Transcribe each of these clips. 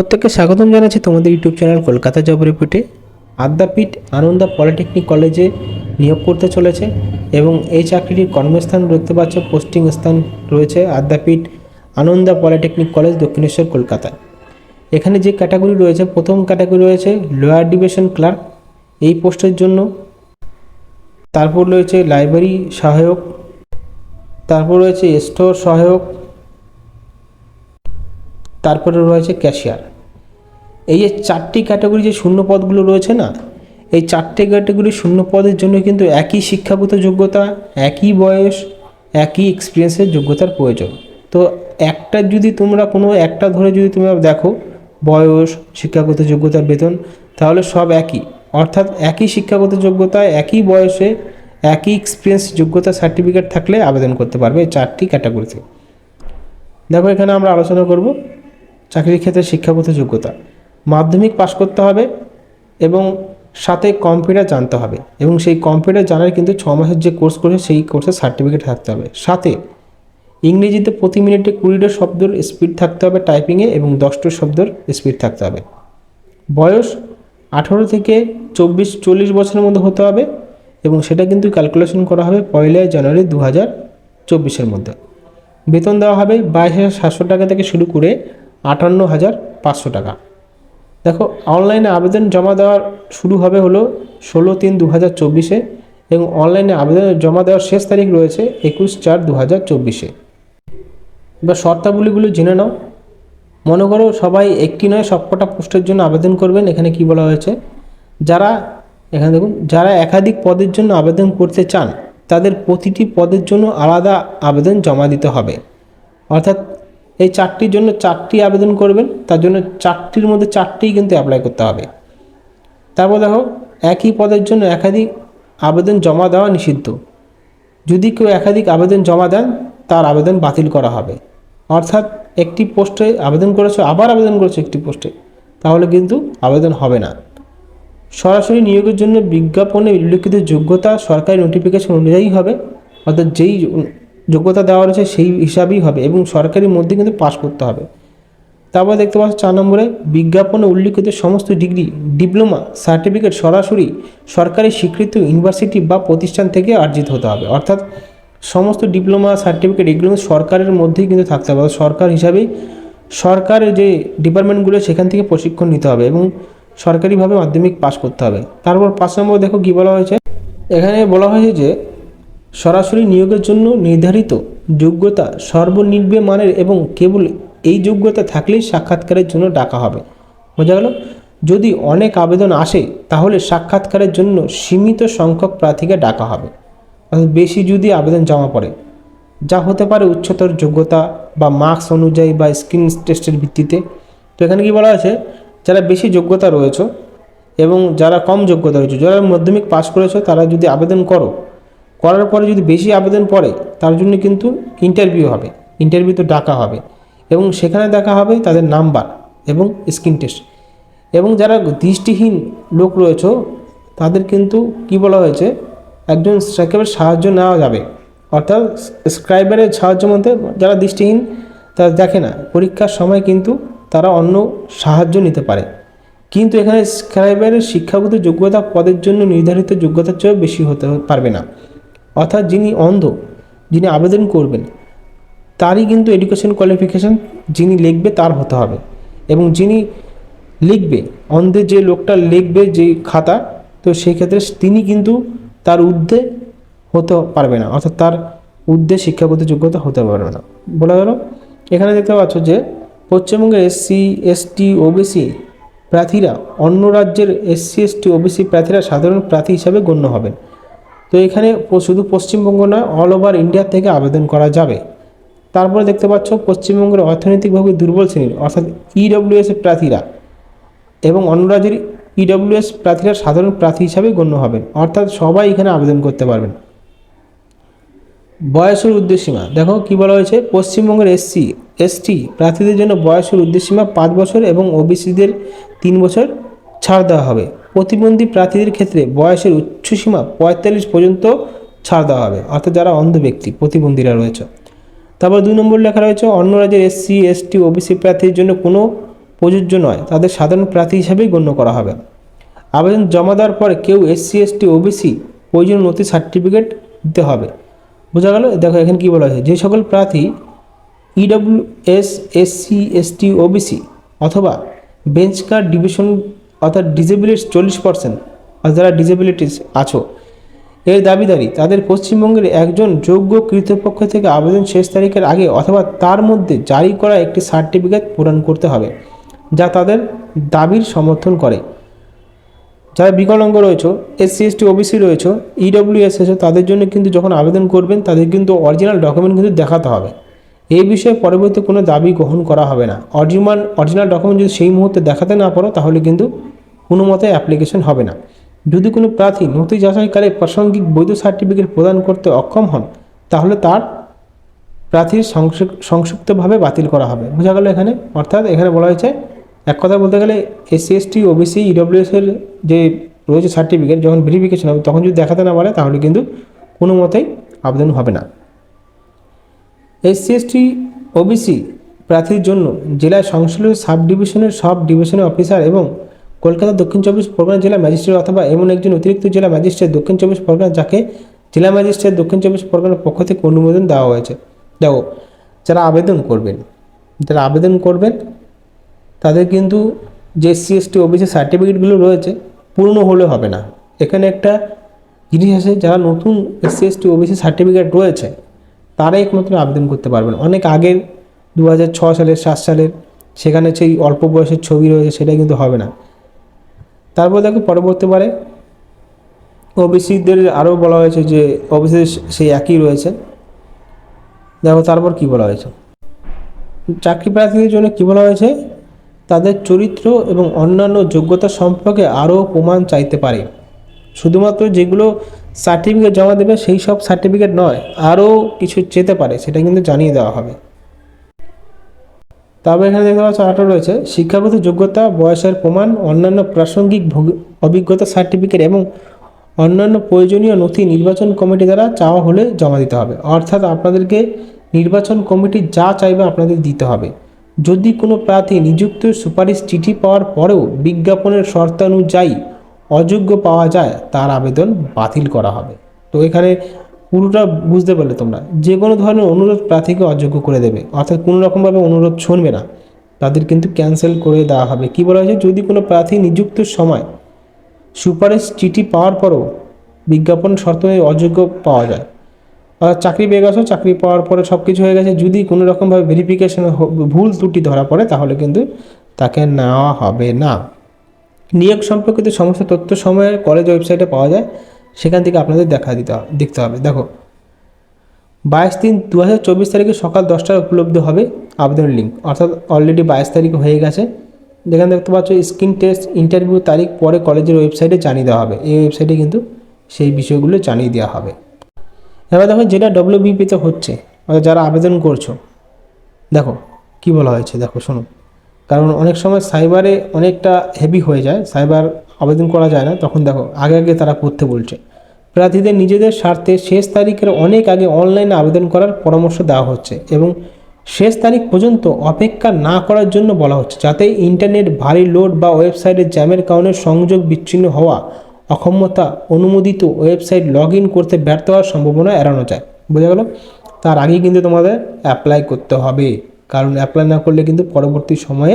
প্রত্যেককে স্বাগতম জানাচ্ছি তোমাদের YouTube channel Kolkata job Adyapeath Ananda polytechnic কলেজে নিয়োগ করতে চলেছে এবং এই চাকরিটির কর্মস্থান দেখতে পাচ্ছ, পোস্টিং স্থান রয়েছে আদ্যাপীঠ আনন্দা পলিটেকনিক কলেজ দক্ষিণেশ্বর, কলকাতা। এখানে যে ক্যাটাগরি রয়েছে, প্রথম ক্যাটাগরি রয়েছে লোয়ার ডিভিশন ক্লার্ক। এই পোস্টের জন্য তারপর রয়েছে লাইব্রেরি সহায়ক, তারপর রয়েছে স্টোর সহায়ক, তারপরে রয়েছে ক্যাশিয়ার। এই যে চারটি ক্যাটাগরি যে শূন্য পদগুলো রয়েছে না, এই চারটে ক্যাটাগরি শূন্য পদের জন্য কিন্তু একই শিক্ষাগত যোগ্যতা, একই বয়স, একই এক্সপিরিয়েন্সের যোগ্যতার প্রয়োজন। তো একটা যদি তোমরা কোনো একটা ধরে যদি তোমরা দেখো বয়স, শিক্ষাগত যোগ্যতার বেতন, তাহলে সব একই। অর্থাৎ একই শিক্ষাগত যোগ্যতা, একই বয়সে, একই এক্সপিরিয়েন্স যোগ্যতা সার্টিফিকেট থাকলে আবেদন করতে পারবে এই চারটি ক্যাটাগরিতে দেখো এখানে আমরা আলোচনা করব চাকরির ক্ষেত্রে শিক্ষাগত যোগ্যতা। মাধ্যমিক পাশ করতে হবে এবং সাথে কম্পিউটার জানতে হবে এবং সেই কম্পিউটার জানার কিন্তু ছ মাসের যে কোর্স করেছে, সেই কোর্সের সার্টিফিকেট থাকতে হবে। সাথে ইংরেজিতে প্রতি মিনিটে কুড়িটা শব্দের স্পিড থাকতে হবে টাইপিংয়ে এবং দশটা শব্দের স্পিড থাকতে হবে। বয়স আঠারো থেকে চব্বিশ, চল্লিশ বছরের মধ্যে হতে হবে এবং সেটা কিন্তু ক্যালকুলেশন করা হবে পয়লা জানুয়ারি দু হাজার চব্বিশের মধ্যে। বেতন দেওয়া হবে বাইশ হাজার সাতশো টাকা থেকে শুরু করে আটান্ন হাজার পাঁচশো টাকা। দেখো অনলাইনে আবেদন জমা দেওয়ার শুরু হবে হলো ষোলো তিন দু হাজার চব্বিশে এবং অনলাইনে আবেদন জমা দেওয়ার শেষ তারিখ রয়েছে একুশ চার দু হাজার চব্বিশে। এবার শর্তাবলীগুলো জেনে নাও। মনে করো সবাই একটি নয়, সবকটা পোস্টের জন্য আবেদন করবেন, এখানে কি বলা হয়েছে? যারা, এখানে দেখুন, যারা একাধিক পদের জন্য আবেদন করতে চান, তাদের প্রতিটি পদের জন্য আলাদা আবেদন জমা দিতে হবে। অর্থাৎ এই চারটির জন্য চারটি আবেদন করবেন, তার জন্য চারটির মধ্যে চারটিই কিন্তু অ্যাপ্লাই করতে হবে। তারপর দেখো, একই পদের জন্য একাধিক আবেদন জমা দেওয়া নিষিদ্ধ। যদি কেউ একাধিক আবেদন জমা দেন, তার আবেদন বাতিল করা হবে। অর্থাৎ একটি পোস্টে আবেদন করেছ, আবার আবেদন করেছ একটি পোস্টে, তাহলে কিন্তু আবেদন হবে না। সরাসরি নিয়োগের জন্য বিজ্ঞাপনে উল্লেখিত যোগ্যতা সরকারি নোটিফিকেশন অনুযায়ী হবে, অর্থাৎ যেই যোগ্যতা দেওয়া রয়েছে সেই হিসাবেই হবে এবং সরকারির মধ্যে কিন্তু পাস করতে হবে। তারপর দেখতে পাচ্ছ চার নম্বরে বিজ্ঞাপনে উল্লিখিত সমস্ত ডিগ্রি, ডিপ্লোমা সার্টিফিকেট সরাসরি সরকারি স্বীকৃত ইউনিভার্সিটি বা প্রতিষ্ঠান থেকে অর্জিত হতে হবে। অর্থাৎ সমস্ত ডিপ্লোমা সার্টিফিকেট এগুলো সরকারের মধ্যেই কিন্তু থাকতে হবে। সরকার হিসাবেই সরকারের যে ডিপার্টমেন্টগুলো সেখান থেকে প্রশিক্ষণ নিতে হবে এবং সরকারিভাবে মাধ্যমিক পাস করতে হবে। তারপর পাঁচ নম্বর দেখো কী বলা হয়েছে? এখানে বলা হয়েছে যে সরাসরি নিয়োগের জন্য নির্ধারিত যোগ্যতা সর্বনিম্ন মানের এবং কেবল এই যোগ্যতা থাকলেই সাক্ষাৎকারের জন্য ডাকা হবে। বোঝা গেল? যদি অনেক আবেদন আসে, তাহলে সাক্ষাৎকারের জন্য সীমিত সংখ্যক প্রার্থীকে ডাকা হবে। বেশি যদি আবেদন জমা পড়ে, যা হতে পারে উচ্চতর যোগ্যতা বা মার্কস অনুযায়ী বা স্ক্রিন টেস্টের ভিত্তিতে। তো এখানে কি বলা আছে যারা বেশি যোগ্যতা রয়েছে এবং যারা কম যোগ্যতা রয়েছে, যারা মাধ্যমিক পাস করেছ, তারা যদি আবেদন করো করার পরে যদি বেশি আবেদন পড়ে, তার জন্য কিন্তু ইন্টারভিউ হবে। ইন্টারভিউতে ডাকা হবে। এবং সেখানে দেখা হবে তাদের নাম্বার এবং স্ক্রিন টেস্ট এবং যারা দৃষ্টিহীন লোক রয়েছে, তাদের কিন্তু কি বলা হয়েছে, একজন স্ক্রাইবের সাহায্য নেওয়া যাবে। অর্থাৎ স্ক্রাইবারের সাহায্য মধ্যে যারা দৃষ্টিহীন, তারা দেখে না। পরীক্ষার সময় কিন্তু তারা অন্য সাহায্য নিতে পারে। কিন্তু এখানে স্ক্রাইবারের শিক্ষাগত যোগ্যতা পদের জন্য নির্ধারিত যোগ্যতার চেয়েও বেশি হতে পারবে না। অর্থাৎ যিনি অন্ধ, যিনি আবেদন করবেন, তারই কিন্তু এডুকেশন কোয়ালিফিকেশান যিনি লিখবে তার হতে হবে। এবং যিনি লিখবে, অন্ধের যে লোকটা লিখবে যে খাতা, তো সেই ক্ষেত্রে তিনি কিন্তু তার ঊর্ধ্বে হতে পারবে না, অর্থাৎ তার ঊর্ধ্বে শিক্ষাগত যোগ্যতা হতে পারবে না। বলা গেল, এখানে দেখতে পাচ্ছ যে পশ্চিমবঙ্গের এসসি এসটি ওবিসি প্রার্থীরা, অন্য রাজ্যের এসসি এসটি ওবিসি প্রার্থীরা সাধারণ প্রার্থী হিসাবে গণ্য হবেন। তো এখানে শুধু পশ্চিমবঙ্গ নয় অল ওভার ইন্ডিয়া থেকে আবেদন করা যাবে। তারপরে দেখতে পাচ্ছ, পশ্চিমবঙ্গের অর্থনৈতিকভাবে দুর্বল শ্রেণির, অর্থাৎ ইডব্লিউএস প্রার্থীরা এবং অন্য রাজ্যের ইডব্লিউএস প্রার্থীরা সাধারণ প্রার্থী হিসাবে গণ্য হবেন। অর্থাৎ সবাই এখানে আবেদন করতে পারবেন। বয়সের উদ্দেশ্যসীমা, দেখো কি বলা হয়েছে, পশ্চিমবঙ্গের এসসি এসটি প্রার্থীদের জন্য বয়সের উদ্দেশ্যসীমা পাঁচ বছর এবং ওবিসিদের তিন বছর ছাড় দেওয়া হবে। প্রতিবন্ধী প্রার্থীদের ক্ষেত্রে বয়সের উচ্চসীমা পঁয়তাল্লিশ পর্যন্ত ছাড় দেওয়া হবে। অর্থাৎ যারা অন্ধ ব্যক্তি, প্রতিবন্ধীরা রয়েছে। তারপর দুই নম্বর লেখা রয়েছে, অন্য রাজ্যের এসসি এসটি ওবিসি প্রার্থীর জন্য কোনো প্রযোজ্য নয়। তাদের সাধারণ প্রার্থী হিসাবেই গণ্য করা হবে। আবেদন জমা দেওয়ার পরে কেউ এসসি এসটি ওবিসি প্রয়োজনীয় নথি সার্টিফিকেট দিতে হবে। বোঝা গেল? দেখো এখানে কী বলা হয়েছে, যে সকল প্রার্থী E W S SC ST OBC অথবা বেঞ্চ কার্ড ডিভিশন অর্থাৎ ডিসেবিলিটিস চল্লিশ পার্সেন্ট আর যারা ডিসেবিলিটিস আছো, এর দাবিদারি তাদের পশ্চিমবঙ্গের একজন যোগ্য কৃতপক্ষ থেকে আবেদন শেষ তারিখের আগে অথবা তার মধ্যে জারি করা একটি সার্টিফিকেট পূরণ করতে হবে, যা তাদের দাবির সমর্থন করে। যারা বিকলাঙ্গ রয়েছে এসসি এসটি ওবিসি রয়েছে ইডব্লিউএস আছে তাদের জন্য কিন্তু যখন আবেদন করবেন, তাদের কিন্তু অরিজিনাল ডকুমেন্ট কিন্তু দেখাতে হবে। এই বিষয়ে পরবর্তী কোনো দাবি গ্রহণ করা হবে না। অরিজিনাল অরিজিনাল ডকুমেন্ট যদি সেই মুহূর্তে দেখাতে না পারো, তাহলে কিন্তু কোনো মতে অ্যাপ্লিকেশন হবে না। যদি কোনো প্রার্থী নথি যাচাইকালে প্রাসঙ্গিক বৈধ সার্টিফিকেট প্রদান করতে অক্ষম হন, তাহলে তার প্রার্থীর সংক্ষিপ- সংক্ষিপ্তভাবে বাতিল করা হবে। বোঝা গেল এখানে? অর্থাৎ এখানে বলা হয়েছে, এক কথা বলতে গেলে এসসি এসটি ওবিসি ইডব্লিউএস এর যে রয়েছে সার্টিফিকেট, যখন ভেরিফিকেশন হবে, তখন যদি দেখাতে না পারে, তাহলে কিন্তু কোনো মতেই আবেদন হবে না। এসসি এসটি ওবিসি প্রার্থীর জন্য জেলায় সংশ্লিষ্ট সাব ডিভিশনের সব ডিভিশনের অফিসার এবং কলকাতা দক্ষিণ চব্বিশ পরগনা জেলা ম্যাজিস্ট্রেট অথবা এমন একজন অতিরিক্ত জেলা ম্যাজিস্ট্রেট দক্ষিণ চব্বিশ পরগনা যাকে জেলা ম্যাজিস্ট্রেট দক্ষিণ চব্বিশ পরগনার পক্ষ থেকে অনুমোদন দেওয়া হয়েছে। দেখো, যারা আবেদন করবেন, যারা আবেদন করবেন, তাদের কিন্তু যে এসসি, এসটি, ওবিসি সার্টিফিকেটগুলো রয়েছে, পূর্ণ হলে হবে না। এখানে একটা জিনিস আছে, যারা নতুন এসসি, এসটি, ওবিসি সার্টিফিকেট রয়েছে, তারাই একমাত্র আবেদন করতে পারবেন। অনেক আগের দু সালের, সাত সালের, সেখানে সেই অল্প বয়সের ছবি রয়েছে, সেটা কিন্তু হবে না। তারপর দেখো পরবর্তীবারে ওবিসিদের আরও বলা হয়েছে যে ওবিসি সেই একই রয়েছে। দেখো তারপর কি বলা হয়েছে? চাকরি প্রার্থীদের জন্য কী বলা হয়েছে? তাদের চরিত্র এবং অন্যান্য যোগ্যতা সম্পর্কে আরও প্রমাণ চাইতে পারে। শুধুমাত্র যেগুলো সার্টিফিকেট জমা দেবে সেই সব সার্টিফিকেট নয়, আরও কিছু চেতে পারে, সেটা কিন্তু জানিয়ে দেওয়া হবে। তবে এখানে দেখতে পাচ্ছ আরও রয়েছে। শিক্ষাগত যোগ্যতা, বয়সের প্রমাণ, অন্যান্য প্রাসঙ্গিক অভিজ্ঞতা সার্টিফিকেট এবং অন্যান্য প্রয়োজনীয় নথি নির্বাচন কমিটি দ্বারা চাওয়া হলে জমা দিতে হবে। অর্থাৎ আপনাদেরকে নির্বাচন কমিটি যা চাইবে আপনাদের দিতে হবে। যদি কোনো প্রার্থী নিযুক্ত সুপারিশ চিঠি পাওয়ার পরেও বিজ্ঞাপনের শর্তানুযায়ী অযোগ্য পাওয়া যায়, তার আবেদন বাতিল করা হবে। তো এখানে পুরোটা বুঝতে পারলে তোমরা। যে কোনো ধরনের অনুরোধ প্রার্থীকে অযোগ্য করে দেবে। অর্থাৎ কোনো রকমভাবে অনুরোধ শুনবে না। তাদের কিন্তু ক্যান্সেল করে দেওয়া হবে। কি বলা হয়েছে? যদি কোনো প্রার্থী নিযুক্ত সময় সুপারিশ চিঠি পাওয়ার পরও বিজ্ঞাপন শর্ত অযোগ্য পাওয়া যায়, অর্থাৎ চাকরি পেয়ে গেছো, চাকরি পাওয়ার পরে সব কিছু হয়ে গেছে, যদি কোনো রকমভাবে ভেরিফিকেশন ভুল ত্রুটি ধরা পড়ে, তাহলে কিন্তু তাকে নেওয়া হবে না। নিয়োগ সম্পর্কিত সমস্ত তথ্য সময়ের কলেজ ওয়েবসাইটে পাওয়া যায়। সেখান থেকে আপনাদের দেখা দিতে দেখতে হবে। দেখো, বাইশ তিন দু হাজার চব্বিশ তারিখে সকাল দশটায় উপলব্ধ হবে আবেদনের লিঙ্ক অর্থাৎ অলরেডি বাইশ তারিখ হয়ে গেছে। যেখানে দেখতে পাচ্ছ স্ক্রিন টেস্ট ইন্টারভিউ তারিখ পরে কলেজের ওয়েবসাইটে জানিয়ে দেওয়া হবে। এই ওয়েবসাইটে কিন্তু সেই বিষয়গুলো জানিয়ে দেওয়া হবে। এবার দেখো, যেটা ডব্লিউবিপিতে হচ্ছে, অর্থাৎ যারা আবেদন করছ, দেখো, কি বলা হয়েছে? দেখো শোনো কারণ অনেক সময় সাইবারে অনেকটা হেভি হয়ে যায় সাইবার আবেদন করা যায় না। তখন দেখো, আগে আগে তারা করতে বলছে। প্রার্থীদের নিজেদের স্বার্থে শেষ তারিখের অনেক আগে অনলাইনে আবেদন করার পরামর্শ দেওয়া হচ্ছে এবং শেষ তারিখ পর্যন্ত অপেক্ষা না করার জন্য বলা হচ্ছে, যাতে ইন্টারনেট ভারী লোড বা ওয়েবসাইটের জ্যামের কারণে সংযোগ বিচ্ছিন্ন হওয়া অক্ষমতা অনুমোদিত ওয়েবসাইট লগ করতে ব্যর্থ হওয়ার সম্ভাবনা এড়ানো যায়। বোঝা গেল? তার আগেই কিন্তু তোমাদের অ্যাপ্লাই করতে হবে, কারণ অ্যাপ্লাই না করলে কিন্তু পরবর্তী সময়ে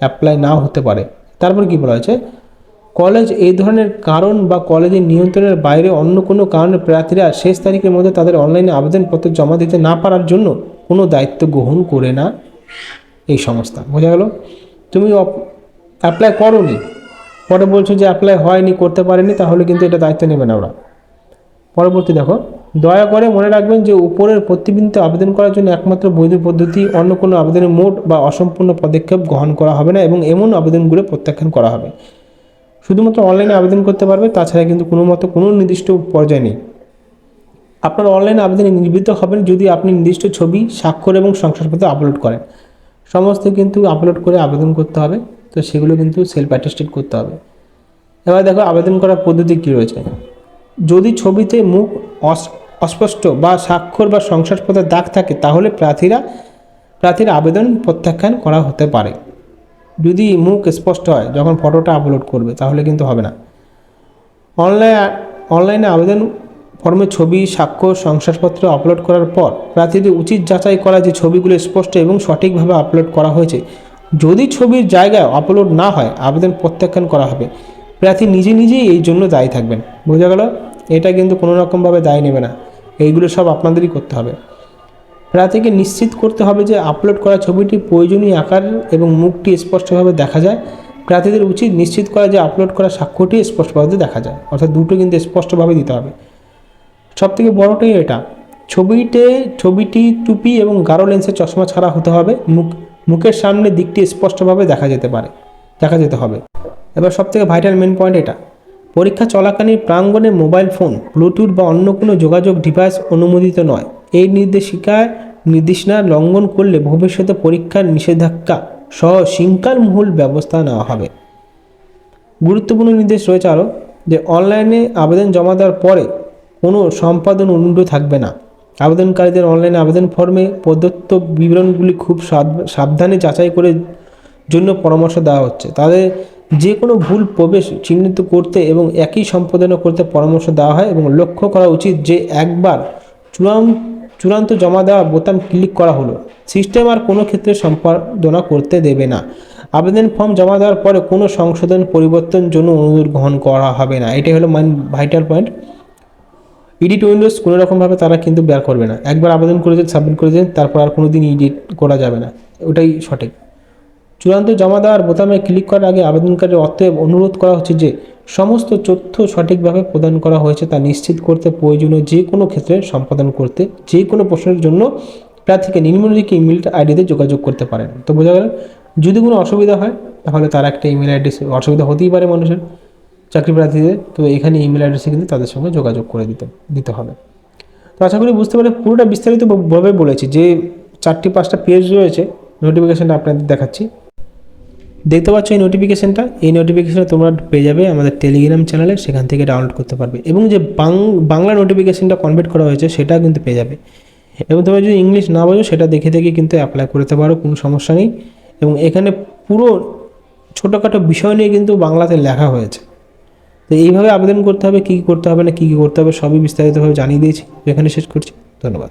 অ্যাপ্লাই নাও হতে পারে। তারপর কি বলা হয়েছে? কলেজ এই ধরনের কারণ বা কলেজের নিয়ন্ত্রণের বাইরে অন্য কোনো কারণে প্রার্থীরা শেষ তারিখের মধ্যে তাদের অনলাইনে আবেদনপত্র জমা দিতে না পারার জন্য কোনো দায়িত্ব গ্রহণ করে না। এই সংস্থা, বোঝা গেল? তুমি অ্যাপ্লাই করোনি। পরে বলছো যে অ্যাপ্লাই হয়নি, করতে পারেনি, তাহলে কিন্তু এটা দায়িত্ব নেবে না ওরা। পরবর্তী দেখো, দয়া করে মনে রাখবেন যে উপরের প্রতিবিন্দিত আবেদন করার জন্য একমাত্র বৈধ পদ্ধতি, অন্য কোনো আবেদনের মোট বা অসম্পূর্ণ পদক্ষেপ গ্রহণ করা হবে না এবং এমন আবেদনগুলো প্রত্যাখ্যান করা হবে। শুধুমাত্র অনলাইনে আবেদন করতে পারবে, তাছাড়া কিন্তু কোনো মতো কোনো নির্দিষ্ট পর্যায়ে নেই। আপনার অনলাইন আবেদনে নির্মিত হবেন যদি আপনি নির্দিষ্ট ছবি, স্বাক্ষর এবং শংসাপত্র আপলোড করেন। সমস্ত কিন্তু আপলোড করে আবেদন করতে হবে, তো সেগুলো কিন্তু সেলফ অ্যাটেস্টেড করতে হবে। এবার দেখো আবেদন করার পদ্ধতি কী রয়েছে। যদি ছবিতে মুখ অস- অস্পষ্ট বা স্বাক্ষর বা শংসাপত্রের দাগ থাকে, তাহলে প্রার্থীরা, প্রার্থীর আবেদন প্রত্যাখ্যান করা হতে পারে। যদি মুখ স্পষ্ট হয়, যখন ফটোটা আপলোড করবে, তাহলে কিন্তু হবে না। অনলাইন অনলাইনে আবেদন ফর্মে ছবি স্বাক্ষর শংসাপত্র আপলোড করার পর, প্রার্থীদের উচিত যাচাই করা যে ছবিগুলো স্পষ্ট এবং সঠিকভাবে আপলোড করা হয়েছে। যদি ছবির জায়গায় আপলোড না হয়, আবেদন প্রত্যাখ্যান করা হবে। প্রার্থী নিজে নিজেই এই জন্য দায়ী থাকবেন। বোঝা গেল? এটা কিন্তু কোনো রকমভাবে দায় নেবে না। এইগুলো সব আপনাদেরই করতে হবে। প্রার্থীকে নিশ্চিত করতে হবে যে আপলোড করা ছবিটি প্রয়োজনীয় আকার এবং মুখটি স্পষ্টভাবে দেখা যায়। প্রার্থীদের উচিত নিশ্চিত করা যে আপলোড করা সাক্ষ্যটি স্পষ্টভাবে দেখা যায়। অর্থাৎ দুটো কিন্তু স্পষ্টভাবে দিতে হবে। সব থেকে বড়টাই এটা। ছবিতে ছবিটি টুপি এবং গাঢ় লেন্সের চশমা ছাড়া হতে হবে। মুখ, মুখের সামনে দিকটি স্পষ্টভাবে দেখা যেতে পারে, দেখা যেতে হবে। এবার সব থেকে ভাইটাল মেন পয়েন্ট এটা। পরীক্ষা চলাকালীন প্রাঙ্গণে মোবাইল ফোন ব্লুটুথ বা অন্য কোনো যোগাযোগ ডিভাইস অনুমোদিত নয়। নির্দেশিকায় নির্দেশনা লঙ্ঘন করলে ভবিষ্যতে পরীক্ষার নিষেধাজ্ঞা সহ শৃঙ্খলমূল ব্যবস্থা নেওয়া হবে। গুরুত্বপূর্ণ নির্দেশ রয়েছে আরও যে অনলাইনে আবেদন জমা দেওয়ার পরে কোনো সম্পাদন অনুরোধ থাকবে না। আবেদনকারীদের অনলাইনে আবেদন ফর্মে প্রদত্ত বিবরণগুলি খুব সাব- সাবধানে যাচাই করে জন্য পরামর্শ দেওয়া হচ্ছে। তাদের যে কোনো ভুল প্রবেশ চিহ্নিত করতে এবং একই সম্পাদনা করতে পরামর্শ দেওয়া হয় এবং লক্ষ্য করা উচিত যে একবার চূড়ান্ত চূড়ান্ত জমা দেওয়া বোতাম ক্লিক করা হলো। সিস্টেম আর কোনো ক্ষেত্রে সম্পাদনা করতে দেবে না। আবেদন ফর্ম জমা দেওয়ার পরে কোনো সংশোধন পরিবর্তন জন্য অনুরোধ গ্রহণ করা হবে না। এটাই হলো main vital point edit windows কোনো রকমভাবে তারা কিন্তু বের করবে না। একবার আবেদন করে দেন সাবমিট করে দেন তারপর আর কোনো দিন ইডিট করা যাবে না। ওটাই সঠিক। চূড়ান্ত জমা দেওয়ার বোতামে ক্লিক করার আগে আবেদনকারীর অতএব অনুরোধ করা হচ্ছে যে, সমস্ত তথ্য সঠিকভাবে প্রদান করা হয়েছে তা নিশ্চিত করতে প্রয়োজনীয় যে কোনো ক্ষেত্রে সম্পাদন করতে, যে কোনো প্রশ্নের জন্য প্রার্থীকে নিম্নলিখিত ইমেল আইডিতে যোগাযোগ করতে পারেন। তো বোঝা গেল? যদি কোনো অসুবিধা হয়, তাহলে তার একটা ইমেল অ্যাড্রেস অসুবিধা হতেই পারে মানুষের চাকরি প্রার্থীদের। তো এখানে ইমেল অ্যাড্রেসে কিন্তু তাদের সঙ্গে যোগাযোগ করে দিতে দিতে হবে। তো আশা করি বুঝতে পারে পুরোটা বিস্তারিতভাবে বলেছি যে চারটি পাঁচটা পেজ রয়েছে। নোটিফিকেশানটা আপনাদের দেখাচ্ছি। দেখতে পাচ্ছ এই নোটিফিকেশানটা এই নোটিফিকেশানটা তোমরা পেয়ে যাবে আমাদের টেলিগ্রাম চ্যানেলে সেখান থেকে ডাউনলোড করতে পারবে। এবং যে বাংলা নোটিফিকেশানটা কনভার্ট করা হয়েছে সেটা কিন্তু পেয়ে যাবে। এবং তোমরা যদি ইংলিশ না বোঝো, সেটা দেখে দেখে কিন্তু অ্যাপ্লাই করতে পারো, কোনো সমস্যা নেই। এবং এখানে পুরো ছোটোখাটো বিষয় নিয়ে কিন্তু বাংলাতে লেখা হয়েছে। তো এইভাবে আবেদন করতে হবে, কী কী করতে হবে না কী কী করতে হবে, সবই বিস্তারিতভাবে জানিয়ে দিয়েছি। এখানে শেষ করছি। ধন্যবাদ।